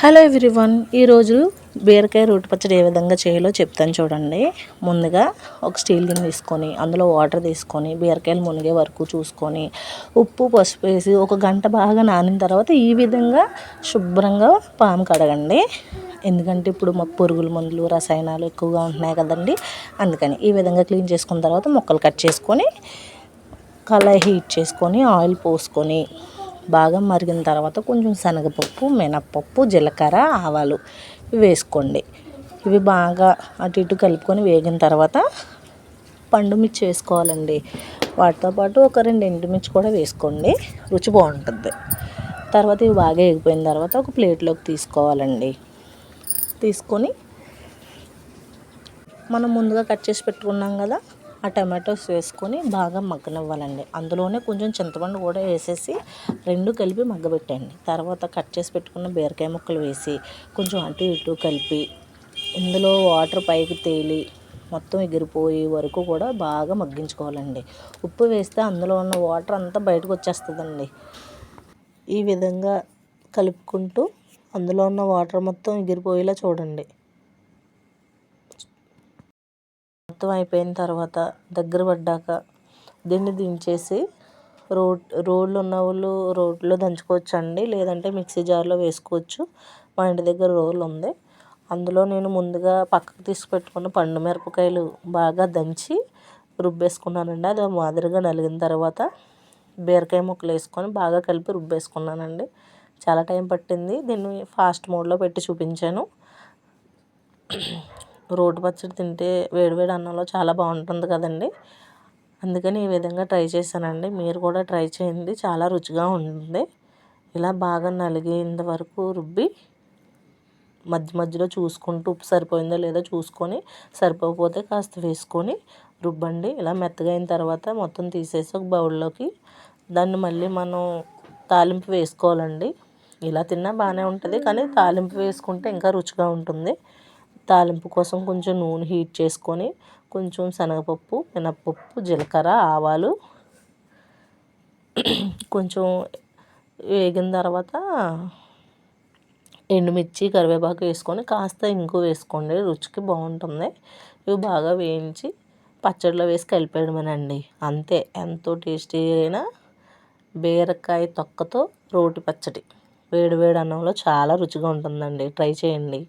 Hello everyone ఈరోజు బీరకాయ రోటి పచ్చడి ఏ విధంగా చేయాలో చెప్తాను చూడండి. ముందుగా ఒక స్టీల్ గిన్నె తీసుకొని అందులో వాటర్ తీసుకొని బీరకాయలు మునిగే వరకు చూసుకొని ఉప్పు పసుపు వేసి ఒక గంట బాగా నానిన తర్వాత ఈ విధంగా శుభ్రంగా పాము కడగండి. ఎందుకంటే ఇప్పుడు మా పురుగుల మందులు రసాయనాలు ఎక్కువగా ఉంటున్నాయి కదండి. అందుకని ఈ విధంగా క్లీన్ చేసుకున్న తర్వాత మొక్కలు కట్ చేసుకొని కళాయి హీట్ చేసుకొని ఆయిల్ పోసుకొని బాగా మరిగిన తర్వాత కొంచెం శనగపప్పు మినప్పప్పు జీలకర్ర ఆవాలు వేసుకోండి. ఇవి బాగా అటు ఇటు కలుపుకొని వేగిన తర్వాత పండు మిర్చి వేసుకోవాలండి. వాటితో పాటు ఒక రెండు ఎండుమిర్చి కూడా వేసుకోండి. రుచి బాగుంటుంది. తర్వాత ఇవి బాగా ఎగిపోయిన తర్వాత ఒక ప్లేట్లోకి తీసుకోవాలండి. తీసుకొని మనం ముందుగా కట్ చేసి పెట్టుకున్నాం కదా ఆ టమాటోస్ వేసుకొని బాగా మగ్గనివ్వాలండి. అందులోనే కొంచెం చింతపండు కూడా వేసేసి రెండు కలిపి మగ్గబెట్టండి తర్వాత కట్ చేసి పెట్టుకున్న బీరకాయ ముక్కలు వేసి కొంచెం అటు ఇటు కలిపి ఇందులో వాటర్ పైకి తేలి మొత్తం ఎగిరిపోయే వరకు కూడా బాగా మగ్గించుకోవాలండి. ఉప్పు వేస్తే అందులో ఉన్న వాటర్ అంతా బయటకు వచ్చేస్తుందండి. ఈ విధంగా కలుపుకుంటూ అందులో ఉన్న వాటర్ మొత్తం ఎగిరిపోయేలా చూడండి. మొత్తం అయిపోయిన తర్వాత దగ్గర పడ్డాక దీన్ని దించేసి రోడ్ రోళ్ళు ఉన్న వాళ్ళు రోడ్లో దంచుకోవచ్చు అండి లేదంటే మిక్సీ జార్లో వేసుకోవచ్చు. మా ఇంటి దగ్గర రోల్ ఉంది. అందులో నేను ముందుగా పక్కకు తీసి పెట్టుకున్న పండు మిరపకాయలు బాగా దంచి రుబ్బేసుకున్నానండి. అది మాదిరిగా నలిగిన తర్వాత బీరకాయ ముక్కలు వేసుకొని బాగా కలిపి రుబ్బేసుకున్నానండి. చాలా టైం పట్టింది. దీన్ని ఫాస్ట్ మోడ్లో పెట్టి చూపించాను. రోటి పచ్చడి తింటే వేడివేడి అన్నంలో చాలా బాగుంటుంది కదండి. అందుకని ఈ విధంగా ట్రై చేశానండి. మీరు కూడా ట్రై చేయండి. చాలా రుచిగా ఉంటుంది. ఇలా బాగా నలిగేంత వరకు రుబ్బి మధ్య మధ్యలో చూసుకుంటూ ఉప్పు సరిపోయిందో లేదో చూసుకొని సరిపోకపోతే కాస్త వేసుకొని రుబ్బండి ఇలా మెత్తగా అయిన తర్వాత మొత్తం తీసేసి ఒక బౌల్లోకి దాన్ని మళ్ళీ మనం తాలింపు వేసుకోవాలండి. ఇలా తిన్నా బాగానే ఉంటుంది కానీ తాలింపు వేసుకుంటే ఇంకా రుచిగా ఉంటుంది. తాలింపు కోసం కొంచెం నూనె హీట్ చేసుకొని కొంచెం శనగపప్పు మినప్పప్పు జీలకర్ర ఆవాలు కొంచెం వేగిన తర్వాత ఎండుమిర్చి కరివేపాకు వేసుకొని కాస్త ఇంగు వేసుకోండి. రుచికి బాగుంటుంది. ఇవి బాగా వేయించి పచ్చడిలో వేసి కలిపేయడమేనండి. అంతే. ఎంతో టేస్టీ అయిన బీరకాయ తొక్కతో రోటి పచ్చడి. వేడి వేడి అన్నంలో చాలా రుచిగా ఉంటుందండి. ట్రై చేయండి.